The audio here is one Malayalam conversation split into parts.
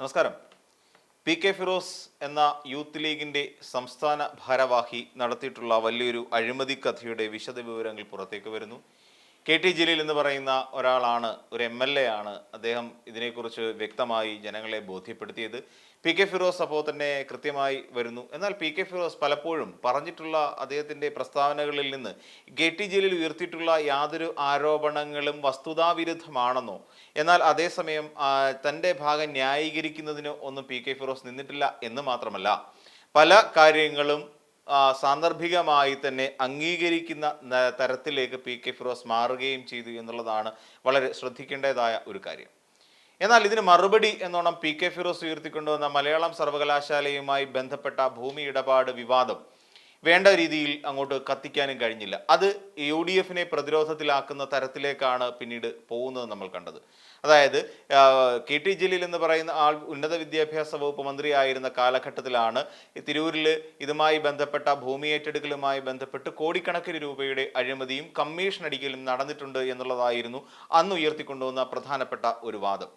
നമസ്കാരം. പി കെ ഫിറോസ് എന്ന യൂത്ത് ലീഗിന്റെ സംസ്ഥാന ഭാരവാഹി നടത്തിയിട്ടുള്ള വലിയൊരു അഴിമതി കഥയുടെ വിശദവിവരങ്ങൾ പുറത്തേക്ക് വരുന്നു. കെ ടി ജലീൽ എന്ന് പറയുന്ന ഒരാളാണ് ഒരു എം എൽ എ ആണ്. അദ്ദേഹം ഇതിനെക്കുറിച്ച് വ്യക്തമായി ജനങ്ങളെ ബോധ്യപ്പെടുത്തിയത് പി കെ ഫിറോസ് അപ്പോൾ തന്നെ കൃത്യമായി വരുന്നു. എന്നാൽ പി കെ ഫിറോസ് പലപ്പോഴും പറഞ്ഞിട്ടുള്ള അദ്ദേഹത്തിന്റെ പ്രസ്താവനകളിൽ നിന്ന് കെ ടി ജലീൽ ഉയർത്തിയിട്ടുള്ള യാതൊരു ആരോപണങ്ങളും വസ്തുതാവിരുദ്ധമാണെന്നോ എന്നാൽ അതേസമയം തന്റെ ഭാഗം ന്യായീകരിക്കുന്നതിനോ ഒന്നും പി കെ ഫിറോസ് നിന്നിട്ടില്ല എന്ന് മാത്രമല്ല പല കാര്യങ്ങളും സാന്ദർഭികമായി തന്നെ അംഗീകരിക്കുന്ന തരത്തിലേക്ക് പി കെ ഫിറോസ് മാറുകയും ചെയ്തു എന്നുള്ളതാണ് വളരെ ശ്രദ്ധിക്കേണ്ടതായ ഒരു കാര്യം. എന്നാൽ ഇതിന് മറുപടി എന്നോണം പി കെ ഫിറോസ് ഉയർത്തിക്കൊണ്ടുവന്ന മലയാളം സർവകലാശാലയുമായി ബന്ധപ്പെട്ട ഭൂമി ഇടപാട് വിവാദം വേണ്ട രീതിയിൽ അങ്ങോട്ട് കത്തിക്കാനും കഴിഞ്ഞില്ല. അത് യു ഡി എഫിനെ പ്രതിരോധത്തിലാക്കുന്ന തരത്തിലേക്കാണ് പിന്നീട് പോകുന്നത് നമ്മൾ കണ്ടത്. അതായത് കെ ടി ജലീൽ എന്ന് പറയുന്ന ആൾ ഉന്നത വിദ്യാഭ്യാസ വകുപ്പ് മന്ത്രിയായിരുന്ന കാലഘട്ടത്തിലാണ് തിരൂരിൽ ഇതുമായി ബന്ധപ്പെട്ട ഭൂമി ഏറ്റെടുക്കലുമായി ബന്ധപ്പെട്ട് കോടിക്കണക്കിന് രൂപയുടെ അഴിമതിയും കമ്മീഷൻ അടിക്കലും നടന്നിട്ടുണ്ട് എന്നുള്ളതായിരുന്നു അന്ന് ഉയർത്തിക്കൊണ്ടുവന്ന പ്രധാനപ്പെട്ട ഒരു വാദം.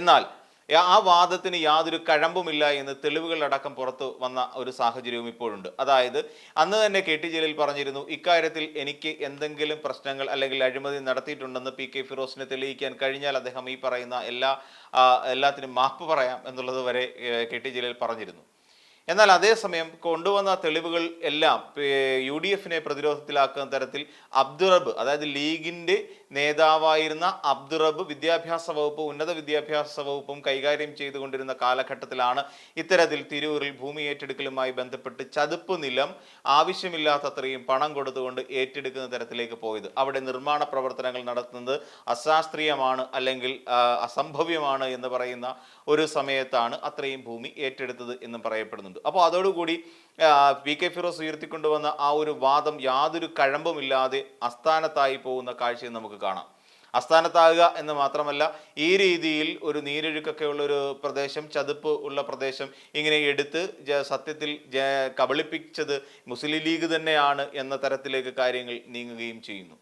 എന്നാൽ ആ വാദത്തിന് യാതൊരു കഴമ്പുമില്ല എന്ന് തെളിവുകളടക്കം പുറത്തു വന്ന ഒരു സാഹചര്യവും ഇപ്പോഴുണ്ട്. അതായത് അന്ന് തന്നെ കെ ടി ജലീൽ പറഞ്ഞിരുന്നു ഇക്കാര്യത്തിൽ എനിക്ക് എന്തെങ്കിലും പ്രശ്നങ്ങൾ അല്ലെങ്കിൽ അഴിമതി നടത്തിയിട്ടുണ്ടെന്ന് പി കെ ഫിറോസിനെ തെളിയിക്കാൻ കഴിഞ്ഞാൽ അദ്ദേഹം ഈ പറയുന്ന എല്ലാ എല്ലാത്തിനും മാപ്പ് പറയാം എന്നുള്ളത് വരെ കെ ടി ജലീൽ പറഞ്ഞിരുന്നു. എന്നാൽ അതേസമയം കൊണ്ടുവന്ന തെളിവുകൾ എല്ലാം യു ഡി എഫിനെ പ്രതിരോധത്തിലാക്കുന്ന തരത്തിൽ അബ്ദുറബ് അതായത് ലീഗിന്റെ നേതാവായിരുന്ന അബ്ദുറബ് വിദ്യാഭ്യാസ വകുപ്പ് ഉന്നത വിദ്യാഭ്യാസ വകുപ്പും കൈകാര്യം ചെയ്തുകൊണ്ടിരുന്ന കാലഘട്ടത്തിലാണ് ഇത്തരത്തിൽ തിരൂരിൽ ഭൂമി ഏറ്റെടുക്കലുമായി ബന്ധപ്പെട്ട് ചതുപ്പ് നിലം ആവശ്യമില്ലാത്തത്രയും പണം കൊടുത്തുകൊണ്ട് ഏറ്റെടുക്കുന്ന തരത്തിലേക്ക് പോയത്. അവിടെ നിർമ്മാണ പ്രവർത്തനങ്ങൾ നടത്തുന്നത് അശാസ്ത്രീയമാണ് അല്ലെങ്കിൽ അസംഭവ്യമാണ് എന്ന് പറയുന്ന ഒരു സമയത്താണ് അത്രയും ഭൂമി ഏറ്റെടുത്തത് എന്നും പറയപ്പെടുന്നുണ്ട് അപ്പോൾ അതോടുകൂടി വി കെ ഫിറോസ് ഉയർത്തിക്കൊണ്ടുവന്ന ആ ഒരു വാദം യാതൊരു കഴമ്പുമില്ലാതെ അസ്ഥാനത്തായി പോകുന്ന കാഴ്ചയും നമുക്ക് കാണാം. അസ്ഥാനത്താകുക എന്ന് മാത്രമല്ല ഈ രീതിയിൽ ഒരു നീരൊഴുക്കൊക്കെ ഉള്ള ഒരു പ്രദേശം ചതുപ്പ് ഉള്ള പ്രദേശം ഇങ്ങനെ എടുത്ത് സത്യത്തിൽ കബളിപ്പിച്ചത് മുസ്ലിം ലീഗ് തന്നെയാണ് എന്ന തരത്തിലേക്ക് കാര്യങ്ങൾ നീങ്ങുകയും ചെയ്യുന്നു.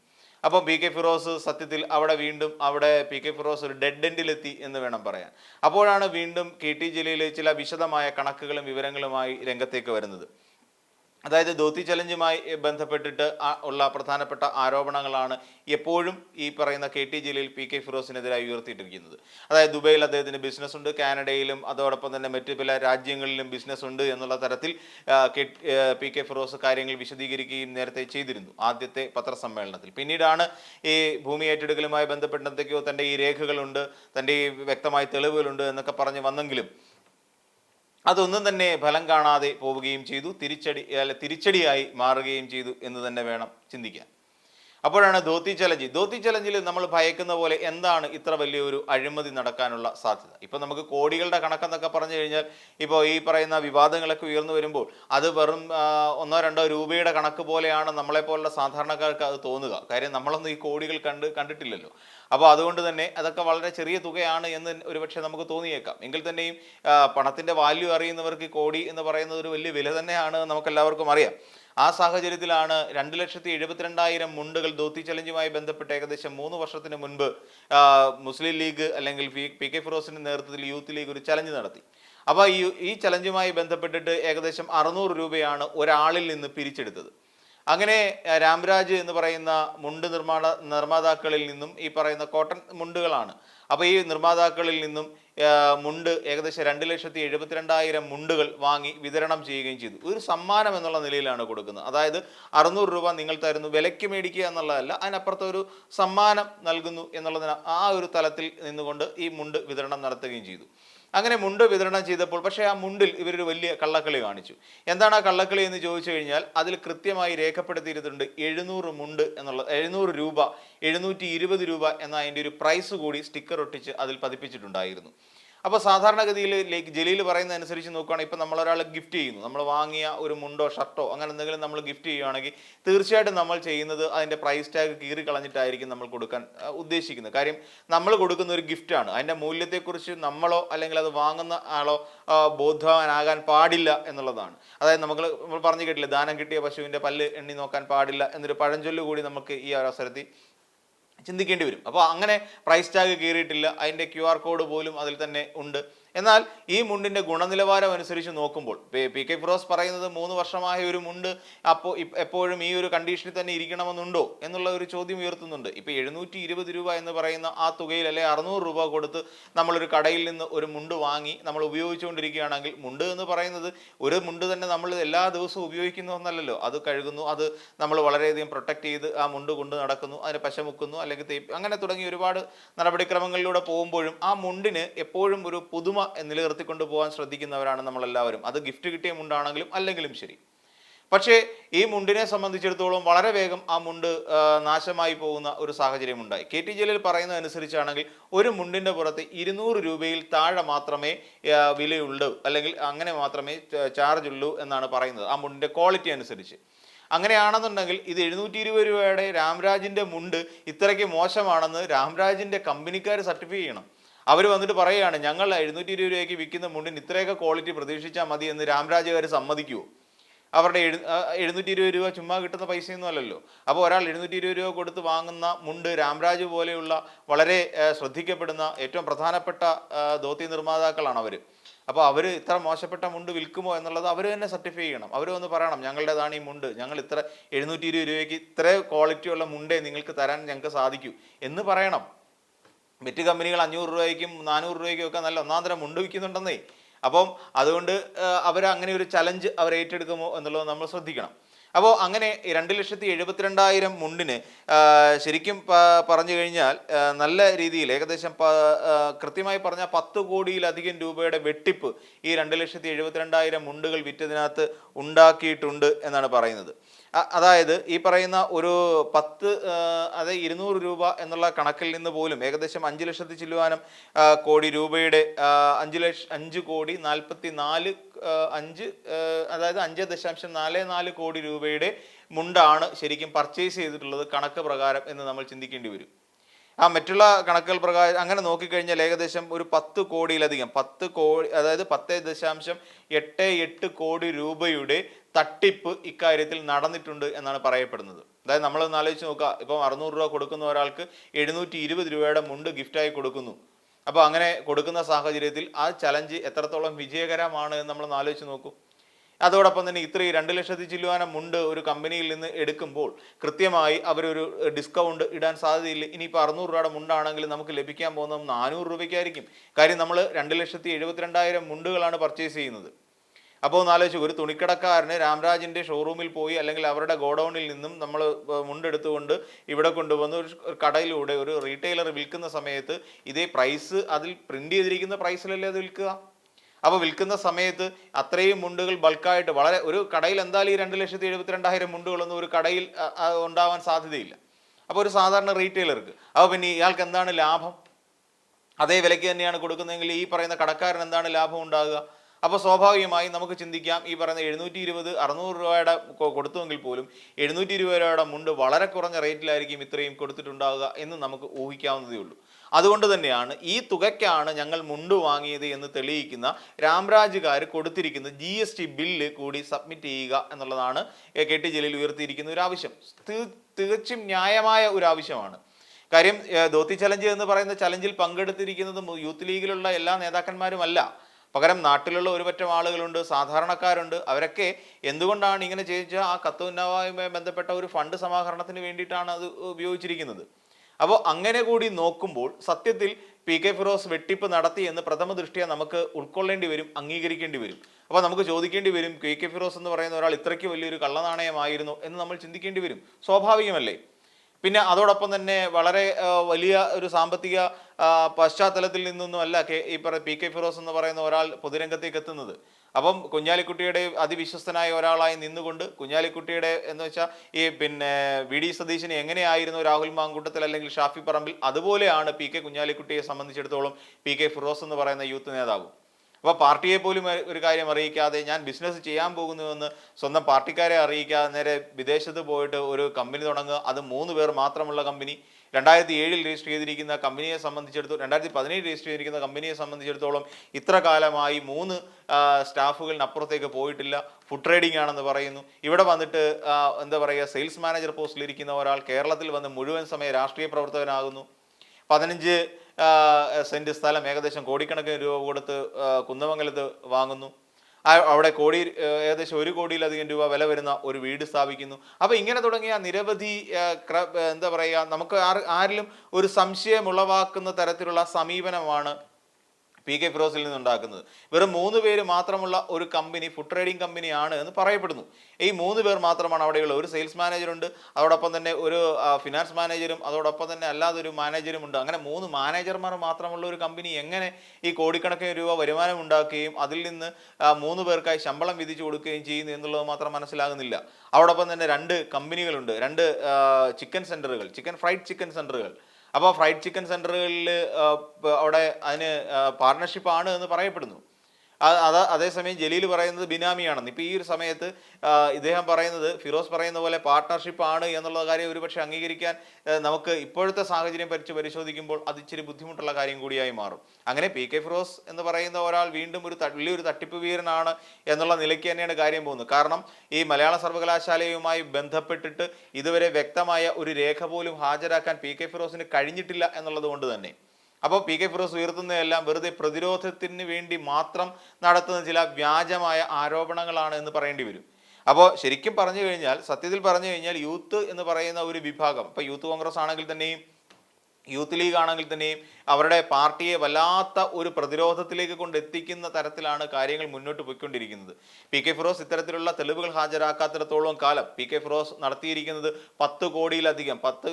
അപ്പം പി കെ ഫിറോസ് സത്യത്തിൽ അവിടെ വീണ്ടും അവിടെ പി കെ ഫിറോസ് ഒരു ഡെഡ് എൻഡിലെത്തി എന്ന് വേണം പറയാൻ. അപ്പോഴാണ് വീണ്ടും കെ ടി ചില വിശദമായ കണക്കുകളും വിവരങ്ങളുമായി രംഗത്തേക്ക് വരുന്നത്. അതായത് ദോത്തി ചലഞ്ചുമായി ബന്ധപ്പെട്ടിട്ട് ഉള്ള പ്രധാനപ്പെട്ട ആരോപണങ്ങളാണ് എപ്പോഴും ഈ പറയുന്ന K T Jaleel P K ഫിറോസിനെതിരായി ഉയർത്തിയിട്ടിരിക്കുന്നത്. അതായത് ദുബൈയിൽ അദ്ദേഹത്തിന് ബിസിനസ് ഉണ്ട് കാനഡയിലും അതോടൊപ്പം തന്നെ മറ്റു പല രാജ്യങ്ങളിലും ബിസിനസ് ഉണ്ട് എന്നുള്ള തരത്തിൽ പി കെ ഫിറോസ് കാര്യങ്ങൾ വിശദീകരിക്കുകയും നേരത്തെ ചെയ്തിരുന്നു ആദ്യത്തെ പത്രസമ്മേളനത്തിൽ. പിന്നീടാണ് ഈ ഭൂമി ഏറ്റെടുക്കലുമായി ബന്ധപ്പെട്ടെന്തൊക്കെയോ തന്റെ ഈ രേഖകളുണ്ട് തന്റെ ഈ വ്യക്തമായ തെളിവുകളുണ്ട് എന്നൊക്കെ പറഞ്ഞ് വന്നെങ്കിലും അതൊന്നും തന്നെ ഫലം കാണാതെ പോവുകയും ചെയ്തു. തിരിച്ചടി അല്ല തിരിച്ചടിയായി മാറുകയും ചെയ്തു എന്ന് തന്നെ വേണം ചിന്തിക്കാൻ. അപ്പോഴാണ് ധോത്തി ചലഞ്ച് ധോത്തി ചലഞ്ചിൽ നമ്മൾ ഭയക്കുന്ന പോലെ എന്താണ് ഇത്ര വലിയൊരു അഴിമതി നടക്കാനുള്ള സാധ്യത? ഇപ്പൊ നമുക്ക് കോടികളുടെ കണക്കെന്നൊക്കെ പറഞ്ഞു കഴിഞ്ഞാൽ ഇപ്പോൾ ഈ പറയുന്ന വിവാദങ്ങളൊക്കെ ഉയർന്നു വരുമ്പോൾ അത് വെറും ഒന്നോ രണ്ടോ രൂപയുടെ കണക്ക് പോലെയാണ് നമ്മളെപ്പോലുള്ള സാധാരണക്കാർക്ക് അത് തോന്നുക. കാര്യം നമ്മളൊന്നും ഈ കോടികൾ കണ്ട് കണ്ടിട്ടില്ലല്ലോ. അപ്പോൾ അതുകൊണ്ട് തന്നെ അതൊക്കെ വളരെ ചെറിയ തുകയാണ് എന്ന് ഒരുപക്ഷെ നമുക്ക് തോന്നിയേക്കാം. എങ്കിൽ തന്നെയും പണത്തിന്റെ വാല്യൂ അറിയുന്നവർക്ക് കോടി എന്ന് പറയുന്നത് ഒരു വലിയ വില തന്നെയാണ് നമുക്കെല്ലാവർക്കും അറിയാം. ആ സാഹചര്യത്തിലാണ് രണ്ട് ലക്ഷത്തി എഴുപത്തിരണ്ടായിരം മുണ്ടുകൾ ധോത്തി ചലഞ്ചുമായി ബന്ധപ്പെട്ട് ഏകദേശം മൂന്ന് വർഷത്തിന് മുൻപ് മുസ്ലിം ലീഗ് അല്ലെങ്കിൽ പി- കെ ഫിറോസിന്റെ നേതൃത്വത്തിൽ യൂത്ത് ലീഗ് ഒരു ചലഞ്ച് നടത്തി. അപ്പോൾ ഈ ഈ ചലഞ്ചുമായി ബന്ധപ്പെട്ടിട്ട് ഏകദേശം അറുന്നൂറ് രൂപയാണ് ഒരാളിൽ നിന്ന് പിരിച്ചെടുത്തത്. അങ്ങനെ രാംരാജ് എന്ന് പറയുന്ന മുണ്ട് നിർമ്മാണ നിർമ്മാതാക്കളിൽ നിന്നും ഈ പറയുന്ന കോട്ടൺ മുണ്ടുകളാണ്. അപ്പോൾ ഈ നിർമ്മാതാക്കളിൽ നിന്നും മുണ്ട് ഏകദേശം രണ്ട് ലക്ഷത്തി എഴുപത്തിരണ്ടായിരം മുണ്ടുകൾ വാങ്ങി വിതരണം ചെയ്യുകയും ചെയ്തു. ഒരു സമ്മാനം എന്നുള്ള നിലയിലാണ് കൊടുക്കുന്നത്. അതായത് അറുന്നൂറ് രൂപ നിങ്ങൾ തരുന്നു വിലയ്ക്ക് മേടിക്കുക എന്നുള്ളതല്ല അതിനപ്പുറത്തെ ഒരു സമ്മാനം നൽകുന്നു എന്നുള്ളതിന് ആ ഒരു തലത്തിൽ നിന്നുകൊണ്ട് ഈ മുണ്ട് വിതരണം നടത്തുകയും ചെയ്തു. അങ്ങനെ മുണ്ട് വിതരണം ചെയ്തപ്പോൾ പക്ഷേ ആ മുണ്ടിൽ ഇവരൊരു വലിയ കള്ളക്കളി കാണിച്ചു. എന്താണ് ആ കള്ളക്കളി എന്ന് ചോദിച്ചു കഴിഞ്ഞാൽ അതിൽ കൃത്യമായി രേഖപ്പെടുത്തിയിരുന്നുണ്ട് എഴുന്നൂറ് മുണ്ട് എന്നുള്ള എഴുന്നൂറ് രൂപ എഴുന്നൂറ്റി രൂപ എന്ന അതിന്റെ ഒരു പ്രൈസ് കൂടി സ്റ്റിക്കർ ഒട്ടിച്ച് അതിൽ പതിപ്പിച്ചിട്ടുണ്ടായിരുന്നു. അപ്പോൾ സാധാരണഗതിയിൽ ലൈക്ക് ജലീൽ പറയുന്ന അനുസരിച്ച് നോക്കുകയാണെങ്കിൽ ഇപ്പം നമ്മളൊരാൾ ഗിഫ്റ്റ് ചെയ്യുന്നു. നമ്മൾ വാങ്ങിയ ഒരു മുണ്ടോ ഷർട്ടോ അങ്ങനെ എന്തെങ്കിലും നമ്മൾ ഗിഫ്റ്റ് ചെയ്യുകയാണെങ്കിൽ തീർച്ചയായിട്ടും നമ്മൾ ചെയ്യുന്നത് അതിന്റെ പ്രൈസ് ടാഗ് കീറി കളഞ്ഞിട്ടായിരിക്കും നമ്മൾ കൊടുക്കാൻ ഉദ്ദേശിക്കുന്നത്. കാര്യം നമ്മൾ കൊടുക്കുന്ന ഒരു ഗിഫ്റ്റാണ് അതിന്റെ മൂല്യത്തെക്കുറിച്ച് നമ്മളോ അല്ലെങ്കിൽ അത് വാങ്ങുന്ന ആളോ ബോധവാനാകാൻ പാടില്ല എന്നുള്ളതാണ്. അതായത് നമുക്ക് നമ്മൾ പറഞ്ഞു കേട്ടില്ല ദാനം കിട്ടിയ പശുവിന്റെ പല്ല് എണ്ണി നോക്കാൻ പാടില്ല എന്നൊരു പഴഞ്ചൊല്ല് കൂടി നമുക്ക് ഈ അവസരത്തിൽ ചിന്തിക്കേണ്ടി വരും. അപ്പോൾ അങ്ങനെ പ്രൈസ് ടാഗ് കീറിയിട്ടില്ല. അതിന്റെ ക്യു ആർ കോഡ് പോലും അതിൽ തന്നെ ഉണ്ട്. എന്നാൽ ഈ മുണ്ടിന്റെ ഗുണനിലവാരം അനുസരിച്ച് നോക്കുമ്പോൾ പി- കെ ഫിറോസ് പറയുന്നത് മൂന്ന് വർഷമായ ഒരു മുണ്ട് അപ്പോൾ എപ്പോഴും ഈ ഒരു കണ്ടീഷനിൽ തന്നെ ഇരിക്കണമെന്നുണ്ടോ എന്നുള്ള ഒരു ചോദ്യം ഉയർത്തുന്നുണ്ട്. ഇപ്പോൾ എഴുന്നൂറ്റി ഇരുപത് രൂപ എന്ന് പറയുന്ന ആ തുകയിൽ അല്ലെ അറുന്നൂറ് രൂപ കൊടുത്ത് നമ്മളൊരു കടയിൽ നിന്ന് ഒരു മുണ്ട് വാങ്ങി നമ്മൾ ഉപയോഗിച്ചുകൊണ്ടിരിക്കുകയാണെങ്കിൽ മുണ്ട് എന്ന് പറയുന്നത് ഒരു മുണ്ട് തന്നെ നമ്മൾ എല്ലാ ദിവസവും ഉപയോഗിക്കുന്ന ഒന്നല്ലല്ലോ. അത് കഴുകുന്നു അത് നമ്മൾ വളരെയധികം പ്രൊട്ടക്ട് ചെയ്ത് ആ മുണ്ട് കൊണ്ട് നടക്കുന്നു അതിനെ പശമുക്കുന്നു അല്ലെങ്കിൽ തേപ്പ് അങ്ങനെ തുടങ്ങി ഒരുപാട് നടപടിക്രമങ്ങളിലൂടെ പോകുമ്പോഴും ആ മുണ്ടിന് എപ്പോഴും ഒരു പുതുമ നിലനിർത്തിക്കൊണ്ട് പോകാൻ ശ്രദ്ധിക്കുന്നവരാണ് നമ്മളെല്ലാവരും. അത് ഗിഫ്റ്റ് കിട്ടിയ മുണ്ടാണെങ്കിലും അല്ലെങ്കിലും ശരി. പക്ഷേ ഈ മുണ്ടിനെ സംബന്ധിച്ചിടത്തോളം വളരെ വേഗം ആ മുണ്ട് നാശമായി പോകുന്ന ഒരു സാഹചര്യം ഉണ്ടായി കെ ടി ജലീൽ പറയുന്നത് അനുസരിച്ചാണെങ്കിൽ ഒരു മുണ്ടിന്റെ പുറത്ത് ഇരുന്നൂറ് രൂപയിൽ താഴെ മാത്രമേ വിലയുള്ളൂ. അല്ലെങ്കിൽ അങ്ങനെ മാത്രമേ ചാർജ് ഉള്ളൂ എന്നാണ് പറയുന്നത് ആ മുണ്ടിന്റെ ക്വാളിറ്റി അനുസരിച്ച്. അങ്ങനെയാണെന്നുണ്ടെങ്കിൽ ഇത് എഴുന്നൂറ്റി ഇരുപത് രൂപയുടെ രാംരാജിന്റെ മുണ്ട് ഇത്രയ്ക്ക് മോശമാണെന്ന് രാംരാജിന്റെ കമ്പനിക്കാർ സർട്ടിഫൈ ചെയ്യണം. അവർ വന്നിട്ട് പറയുകയാണ് ഞങ്ങൾ എഴുന്നൂറ്റി ഇരുപത് രൂപയ്ക്ക് വിൽക്കുന്ന മുണ്ടിന് ഇത്രയൊക്കെ ക്വാളിറ്റി പ്രതീക്ഷിച്ചാൽ മതി എന്ന് രാംരാജുകാർ സമ്മതിക്കുമോ അവരുടെ എഴു എഴുന്നൂറ്റി ഇരുപത് രൂപ ചുമ്മാ കിട്ടുന്ന പൈസയൊന്നും അല്ലല്ലോ. അപ്പോൾ ഒരാൾ എഴുന്നൂറ്റി ഇരുപത് രൂപ കൊടുത്ത് വാങ്ങുന്ന മുണ്ട് രാംരാജ് പോലെയുള്ള വളരെ ശ്രദ്ധിക്കപ്പെടുന്ന ഏറ്റവും പ്രധാനപ്പെട്ട ധോത്തി നിർമ്മാതാക്കളാണ് അവർ അപ്പോൾ അവർ ഇത്ര മോശപ്പെട്ട മുണ്ട് വിൽക്കുമോ എന്നുള്ളത് അവർ തന്നെ സർട്ടിഫൈ ചെയ്യണം. അവർ ഒന്ന് പറയണം ഞങ്ങളുടേതാണ് ഈ മുണ്ട്. ഞങ്ങൾ ഇത്ര എഴുന്നൂറ്റി ഇരുപത് രൂപയ്ക്ക് ഇത്ര ക്വാളിറ്റിയുള്ള മുണ്ടേ നിങ്ങൾക്ക് തരാൻ ഞങ്ങൾക്ക് സാധിക്കൂ എന്ന് പറയണം. മറ്റ് കമ്പനികൾ അഞ്ഞൂറ് രൂപയ്ക്കും നാനൂറ് രൂപയ്ക്കും ഒക്കെ നല്ല ഒന്നാം തരം മുണ്ട് വിൽക്കുന്നുണ്ടെന്നേ. അപ്പം അതുകൊണ്ട് അവർ അങ്ങനെ ഒരു ചലഞ്ച് അവർ ഏറ്റെടുക്കുമോ എന്നുള്ളത് നമ്മൾ ശ്രദ്ധിക്കണം. അപ്പോൾ അങ്ങനെ രണ്ട് ലക്ഷത്തി എഴുപത്തിരണ്ടായിരം മുണ്ടിന് ശരിക്കും പറഞ്ഞു കഴിഞ്ഞാൽ നല്ല രീതിയിൽ ഏകദേശം കൃത്യമായി പറഞ്ഞാൽ പത്ത് കോടിയിലധികം രൂപയുടെ വെട്ടിപ്പ് ഈ രണ്ട് ലക്ഷത്തി എഴുപത്തിരണ്ടായിരം മുണ്ടുകൾ വിറ്റതിനകത്ത് ഉണ്ടാക്കിയിട്ടുണ്ട് എന്നാണ് പറയുന്നത്. അതായത് ഈ പറയുന്ന ഒരു പത്ത് അതായത് ഇരുന്നൂറ് രൂപ എന്നുള്ള കണക്കിൽ നിന്ന് പോലും ഏകദേശം അഞ്ച് ലക്ഷത്തി ചില്ലുവാനം കോടി രൂപയുടെ അഞ്ച് ലക്ഷ അഞ്ച് കോടി നാൽപ്പത്തി നാല് അഞ്ച് അതായത് അഞ്ച് ദശാംശം നാല് നാല് കോടി രൂപയുടെ മുണ്ടാണ് ശരിക്കും പർച്ചേസ് ചെയ്തിട്ടുള്ളത് കണക്ക് പ്രകാരം എന്ന് നമ്മൾ ചിന്തിക്കേണ്ടി വരും. ആ മറ്റുള്ള കണക്കുകൾ പ്രകാരം അങ്ങനെ നോക്കിക്കഴിഞ്ഞാൽ ഏകദേശം ഒരു പത്ത് കോടിയിലധികം പത്ത് കോടി അതായത് പത്ത് ദശാംശം എട്ട് എട്ട് കോടി രൂപയുടെ തട്ടിപ്പ് ഇക്കാര്യത്തിൽ നടന്നിട്ടുണ്ട് എന്നാണ് പറയപ്പെടുന്നത്. അതായത് നമ്മളൊന്ന് ആലോചിച്ച് നോക്കുക. ഇപ്പം അറുന്നൂറ് രൂപ കൊടുക്കുന്ന ഒരാൾക്ക് എഴുന്നൂറ്റി ഇരുപത് രൂപയുടെ മുണ്ട് ഗിഫ്റ്റായി കൊടുക്കുന്നു. അപ്പോൾ അങ്ങനെ കൊടുക്കുന്ന സാഹചര്യത്തിൽ ആ ചലഞ്ച് എത്രത്തോളം വിജയകരമാണ് എന്ന് നമ്മൾ ആലോചിച്ച് നോക്കൂ. അതോടൊപ്പം തന്നെ ഇത്രയും രണ്ട് ലക്ഷത്തി ചില്ലുവാനം മുണ്ട് ഒരു കമ്പനിയിൽ നിന്ന് എടുക്കുമ്പോൾ കൃത്യമായി അവരൊരു ഡിസ്കൗണ്ട് ഇടാൻ സാധ്യതയില്ല. ഇനിയിപ്പോൾ അറുന്നൂറ് രൂപയുടെ മുണ്ടാണെങ്കിൽ നമുക്ക് ലഭിക്കാൻ പോകുന്നത് നാനൂറ് രൂപയ്ക്കായിരിക്കും. കാര്യം നമ്മൾ രണ്ട് ലക്ഷത്തി എഴുപത്തിരണ്ടായിരം മുണ്ടുകളാണ് പർച്ചേസ് ചെയ്യുന്നത്. അപ്പോൾ ഒന്ന് ആലോചിച്ചു ഒരു തുണിക്കടക്കാരന് രാംരാജിന്റെ ഷോറൂമിൽ പോയി അല്ലെങ്കിൽ അവരുടെ ഗോഡൗണിൽ നിന്നും നമ്മൾ മുണ്ടെടുത്തുകൊണ്ട് ഇവിടെ കൊണ്ടുവന്ന് ഒരു കടയിലൂടെ ഒരു റീറ്റെയിലർ വിൽക്കുന്ന സമയത്ത് ഇതേ പ്രൈസ് അതിൽ പ്രിന്റ് ചെയ്തിരിക്കുന്ന പ്രൈസിലല്ലേ അത് വിൽക്കുക? അപ്പോൾ വിൽക്കുന്ന സമയത്ത് അത്രയും മുണ്ടുകൾ ബൾക്കായിട്ട് വളരെ ഒരു കടയിൽ എന്തായാലും ഈ രണ്ട് ലക്ഷത്തി എഴുപത്തിരണ്ടായിരം മുണ്ടുകളൊന്നും ഒരു കടയിൽ ഉണ്ടാവാൻ സാധ്യതയില്ല. അപ്പോൾ ഒരു സാധാരണ റീറ്റെയിലർക്ക്. അപ്പോൾ പിന്നെ ഇയാൾക്ക് എന്താണ് ലാഭം? അതേ വിലയ്ക്ക് തന്നെയാണ് കൊടുക്കുന്നതെങ്കിൽ ഈ പറയുന്ന കടക്കാരൻ എന്താണ് ലാഭം ഉണ്ടാകുക അപ്പോൾ സ്വാഭാവികമായി നമുക്ക് ചിന്തിക്കാം ഈ പറയുന്ന എഴുന്നൂറ്റി ഇരുപത് അറുന്നൂറ് രൂപയുടെ കൊടുത്തുവെങ്കിൽ പോലും എഴുന്നൂറ്റി ഇരുപത് രൂപയുടെ മുണ്ട് വളരെ കുറഞ്ഞ റേറ്റിലായിരിക്കും ഇത്രയും കൊടുത്തിട്ടുണ്ടാവുക എന്ന് നമുക്ക് ഊഹിക്കാവുന്നതേ ഉള്ളൂ. അതുകൊണ്ട് തന്നെയാണ് ഈ തുകയ്ക്കാണ് ഞങ്ങൾ മുണ്ട് വാങ്ങിയത് എന്ന് തെളിയിക്കുന്ന രാംരാജുകാർ കൊടുത്തിരിക്കുന്ന ജി എസ് ടി ബില്ല് കൂടി സബ്മിറ്റ് ചെയ്യുക എന്നുള്ളതാണ് കെ ടി ജലീൽ ഉയർത്തിയിരിക്കുന്ന ഒരു ആവശ്യം. തികച്ചും ന്യായമായ ഒരു ആവശ്യമാണ്. കാര്യം ധോത്തി ചലഞ്ച് എന്ന് പറയുന്ന ചലഞ്ചിൽ പങ്കെടുത്തിരിക്കുന്നത് യൂത്ത് ലീഗിലുള്ള എല്ലാ നേതാക്കന്മാരുമല്ല. പകരം നാട്ടിലുള്ള ഒരുപറ്റം ആളുകളുണ്ട് സാധാരണക്കാരുണ്ട്. അവരൊക്കെ എന്തുകൊണ്ടാണ് ഇങ്ങനെ ചെയ്യിച്ച ആ കത്ത് ബന്ധപ്പെട്ട ഒരു ഫണ്ട് സമാഹരണത്തിന് വേണ്ടിയിട്ടാണ് അത് ഉപയോഗിച്ചിരിക്കുന്നത്? അപ്പോൾ അങ്ങനെ കൂടി നോക്കുമ്പോൾ സത്യത്തിൽ പി കെ ഫിറോസ് വെട്ടിപ്പ് നടത്തി എന്ന് പ്രഥമ ദൃഷ്ടിയ നമുക്ക് ഉൾക്കൊള്ളേണ്ടി വരും അംഗീകരിക്കേണ്ടി വരും. അപ്പോൾ നമുക്ക് ചോദിക്കേണ്ടി വരും പി കെ ഫിറോസ് എന്ന് പറയുന്ന ഒരാൾ ഇത്രയ്ക്ക് വലിയൊരു കള്ളനാണയമായിരുന്നു എന്ന് നമ്മൾ ചിന്തിക്കേണ്ടി വരും. സ്വാഭാവികമല്ലേ? പിന്നെ അതോടൊപ്പം തന്നെ വളരെ വലിയ ഒരു സാമ്പത്തിക പശ്ചാത്തലത്തിൽ നിന്നൊന്നും അല്ല കെ ഈ പറ പി കെ ഫിറോസ് എന്ന് പറയുന്ന ഒരാൾ പൊതുരംഗത്തേക്ക് എത്തുന്നത്. അപ്പം കുഞ്ഞാലിക്കുട്ടിയുടെ അതിവിശ്വസ്തനായ ഒരാളായി നിന്നുകൊണ്ട് കുഞ്ഞാലിക്കുട്ടിയുടെ എന്ന് വെച്ചാൽ ഈ പിന്നെ വി ഡി സതീശന് എങ്ങനെയായിരുന്നു രാഹുൽ മാങ്കൂട്ടത്തിൽ അല്ലെങ്കിൽ ഷാഫി പറമ്പിൽ അതുപോലെയാണ് പി കെ കുഞ്ഞാലിക്കുട്ടിയെ സംബന്ധിച്ചിടത്തോളം പി കെ ഫിറോസ് എന്ന് പറയുന്ന യൂത്ത് നേതാവ്. അപ്പോൾ പാർട്ടിയെ പോലും ഒരു- കാര്യം അറിയിക്കാതെ ഞാൻ ബിസിനസ് ചെയ്യാൻ പോകുന്നുവെന്ന് സ്വന്തം പാർട്ടിക്കാരെ അറിയിക്കാതെ നേരെ വിദേശത്ത് പോയിട്ട് ഒരു കമ്പനി തുടങ്ങുക. അത് മൂന്ന് പേർ മാത്രമുള്ള കമ്പനി രണ്ടായിരത്തി ഏഴിൽ രജിസ്റ്റർ ചെയ്തിരിക്കുന്ന കമ്പനിയെ സംബന്ധിച്ചിടത്തോളം രണ്ടായിരത്തി പതിനേഴ് രജിസ്റ്റർ ചെയ്തിരിക്കുന്ന കമ്പനിയെ സംബന്ധിച്ചിടത്തോളം ഇത്ര കാലമായി മൂന്ന് സ്റ്റാഫുകളിനപ്പുറത്തേക്ക് പോയിട്ടില്ല. ഫുഡ് ട്രേഡിംഗ് ആണെന്ന് പറയുന്നു. ഇവിടെ വന്നിട്ട് എന്താ പറയുക സെയിൽസ് മാനേജർ പോസ്റ്റിലിരിക്കുന്ന ഒരാൾ കേരളത്തിൽ വന്ന് മുഴുവൻ സമയം രാഷ്ട്രീയ പ്രവർത്തകനാകുന്നു. പതിനഞ്ച് സെന്റ് സ്ഥലം ഏകദേശം കോടിക്കണക്കിന് രൂപ കൊടുത്ത് കുന്നമംഗലത്ത് വാങ്ങുന്നു. അവിടെ കോടി ഏകദേശം ഒരു കോടിയിലധികം രൂപ വില വരുന്ന ഒരു വീട് സ്ഥാപിക്കുന്നു. അപ്പോൾ ഇങ്ങനെ തുടങ്ങിയ നിരവധി എന്താ പറയുക നമുക്ക് ആരിലും ഒരു സംശയം ഉളവാക്കുന്ന തരത്തിലുള്ള സമീപനമാണ് പി കെ ഫിറോസിൽ നിന്നുണ്ടാക്കുന്നത്. വെറും മൂന്ന് പേര് മാത്രമുള്ള ഒരു കമ്പനി ഫുഡ് ട്രേഡിംഗ് കമ്പനിയാണ് എന്ന് പറയപ്പെടുന്നു. ഈ മൂന്ന് പേർ മാത്രമാണ് അവിടെയുള്ള. ഒരു സെയിൽസ് മാനേജറുണ്ട് അതോടൊപ്പം തന്നെ ഒരു ഫിനാൻസ് മാനേജറും അതോടൊപ്പം തന്നെ അല്ലാതെ ഒരു മാനേജരും ഉണ്ട്. അങ്ങനെ മൂന്ന് മാനേജർമാർ മാത്രമുള്ള ഒരു കമ്പനി എങ്ങനെ ഈ കോടിക്കണക്കിന് രൂപ വരുമാനം ഉണ്ടാക്കുകയും അതിൽ നിന്ന് മൂന്ന് പേർക്കായി ശമ്പളം വിധിച്ചു കൊടുക്കുകയും ചെയ്യുന്നു എന്നുള്ളത് മാത്രം മനസ്സിലാകുന്നില്ല. അതോടൊപ്പം തന്നെ രണ്ട് കമ്പനികളുണ്ട് രണ്ട് ചിക്കൻ സെന്ററുകൾ ചിക്കൻ ഫ്രൈഡ് ചിക്കൻ സെന്ററുകൾ അപ്പോൾ ഫ്രൈഡ് ചിക്കൻ സെന്ററുകളിൽ അവിടെ അതിന് ആണ് എന്ന് പറയപ്പെടുന്നു. അതേസമയം ജലീൽ പറയുന്നത് ബിനാമിയാണെന്ന്. ഇപ്പോൾ ഈ ഒരു സമയത്ത് ഇദ്ദേഹം പറയുന്നത് ഫിറോസ് പറയുന്ന പോലെ പാർട്ട്ണർഷിപ്പ് ആണ് എന്നുള്ള കാര്യം ഒരുപക്ഷെ അംഗീകരിക്കാൻ നമുക്ക് ഇപ്പോഴത്തെ സാഹചര്യം പരിച്ച് പരിശോധിക്കുമ്പോൾ അത് ഇച്ചിരി ബുദ്ധിമുട്ടുള്ള കാര്യം കൂടിയായി മാറും. അങ്ങനെ പി കെ ഫിറോസ് എന്ന് പറയുന്ന ഒരാൾ വീണ്ടും ഒരു വലിയൊരു തട്ടിപ്പ് വീരനാണ് എന്നുള്ള നിലയ്ക്ക് തന്നെയാണ് കാര്യം പോകുന്നത്. കാരണം ഈ മലയാള സർവകലാശാലയുമായി ബന്ധപ്പെട്ടിട്ട് ഇതുവരെ വ്യക്തമായ ഒരു രേഖ പോലും ഹാജരാക്കാൻ പി കെ ഫിറോസിന് കഴിഞ്ഞിട്ടില്ല എന്നുള്ളത് കൊണ്ട് തന്നെ. അപ്പോൾ പി കെ ഫിറോസ് ഉയർത്തുന്നതെല്ലാം വെറുതെ പ്രതിരോധത്തിന് വേണ്ടി മാത്രം നടത്തുന്ന ചില വ്യാജമായ ആരോപണങ്ങളാണ് എന്ന് പറയേണ്ടി വരും. അപ്പോൾ ശരിക്കും പറഞ്ഞു കഴിഞ്ഞാൽ സത്യത്തിൽ പറഞ്ഞു കഴിഞ്ഞാൽ യൂത്ത് എന്ന് പറയുന്ന ഒരു വിഭാഗം ഇപ്പോൾ യൂത്ത് കോൺഗ്രസ് ആണെങ്കിൽ തന്നെയും യൂത്ത് ലീഗ് ആണെങ്കിൽ തന്നെയും അവരുടെ പാർട്ടിയെ വല്ലാത്ത ഒരു പ്രതിരോധത്തിലേക്ക് കൊണ്ടെത്തിക്കുന്ന തരത്തിലാണ് കാര്യങ്ങൾ മുന്നോട്ട് പോയിക്കൊണ്ടിരിക്കുന്നത്. പി കെ ഫിറോസ് ഇത്തരത്തിലുള്ള തെളിവുകൾ ഹാജരാക്കാത്തിടത്തോളം കാലം പി കെ ഫിറോസ് നടത്തിയിരിക്കുന്നത് പത്ത് കോടിയിലധികം പത്ത്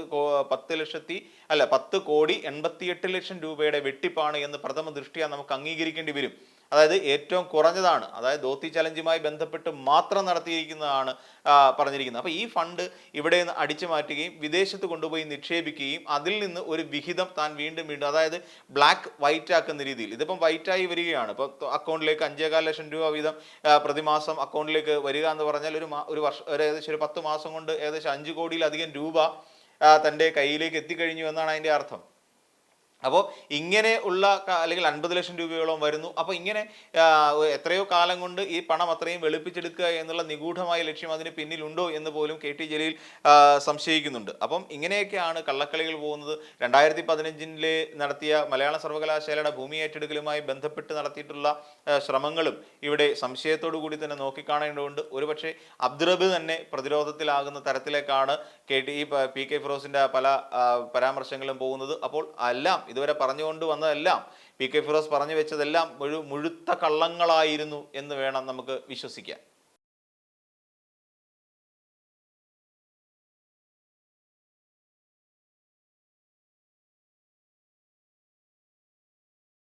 പത്ത് ലക്ഷത്തി അല്ല പത്ത് കോടി എൺപത്തിയെട്ട് ലക്ഷം രൂപയുടെ വെട്ടിപ്പാണ് എന്ന് പ്രഥമ ദൃഷ്ടിയ നമുക്ക് അംഗീകരിക്കേണ്ടി വരും. അതായത് ഏറ്റവും കുറഞ്ഞതാണ്. അതായത് ധോത്തി ചലഞ്ചുമായി ബന്ധപ്പെട്ട് മാത്രം നടത്തിയിരിക്കുന്നതാണ് പറഞ്ഞിരിക്കുന്നത്. അപ്പോൾ ഈ ഫണ്ട് ഇവിടെ നിന്ന് അടിച്ചു മാറ്റുകയും വിദേശത്ത് കൊണ്ടുപോയി നിക്ഷേപിക്കുകയും അതിൽ നിന്ന് ഒരു വിഹിതം താൻ വീണ്ടും വീണ്ടും അതായത് ബ്ലാക്ക് വൈറ്റ് ആക്കുന്ന രീതിയിൽ ഇതിപ്പം വൈറ്റായി വരികയാണ്. ഇപ്പോൾ അക്കൗണ്ടിലേക്ക് അഞ്ചേകാൽ ലക്ഷം രൂപ വീതം പ്രതിമാസം അക്കൗണ്ടിലേക്ക് വരിക എന്ന് പറഞ്ഞാൽ ഒരു ഒരു വർഷം ഒരു ഏകദേശം ഒരു പത്ത് മാസം കൊണ്ട് ഏകദേശം അഞ്ച് കോടിയിലധികം രൂപ തന്റെ കയ്യിലേക്ക് എത്തിക്കഴിഞ്ഞു എന്നാണ് അതിന്റെ അർത്ഥം. അപ്പോൾ ഇങ്ങനെ ഉള്ള അല്ലെങ്കിൽ അൻപത് ലക്ഷം രൂപയോളം വരുന്നു. അപ്പോൾ ഇങ്ങനെ എത്രയോ കാലം കൊണ്ട് ഈ പണം അത്രയും വെളുപ്പിച്ചെടുക്കുക എന്നുള്ള നിഗൂഢമായ ലക്ഷ്യം അതിന് പിന്നിലുണ്ടോ എന്ന് പോലും കെ ടി ജലീൽ സംശയിക്കുന്നുണ്ട്. അപ്പം ഇങ്ങനെയൊക്കെയാണ് കള്ളക്കളികൾ പോകുന്നത്. രണ്ടായിരത്തി പതിനഞ്ചിലെ നടത്തിയ മലയാള സർവകലാശാലയുടെ ഭൂമി ഏറ്റെടുക്കലുമായി ബന്ധപ്പെട്ട് നടത്തിയിട്ടുള്ള ശ്രമങ്ങളും ഇവിടെ സംശയത്തോടു കൂടി തന്നെ നോക്കിക്കാണേണ്ടതുണ്ട്. ഒരുപക്ഷെ അബ്ദുറബ് തന്നെ പ്രതിരോധത്തിലാകുന്ന തരത്തിലേക്കാണ് കെ ടി പി കെ ഫിറോസിന്റെ പല പരാമർശങ്ങളും പോകുന്നത്. അപ്പോൾ എല്ലാം ഇതുവരെ പറഞ്ഞുകൊണ്ട് വന്നതെല്ലാം പി കെ ഫിറോസ് പറഞ്ഞു വെച്ചതെല്ലാം ഒരു മുഴുത്ത കള്ളങ്ങളായിരുന്നു എന്ന് വേണം നമുക്ക് വിശ്വസിക്കാൻ.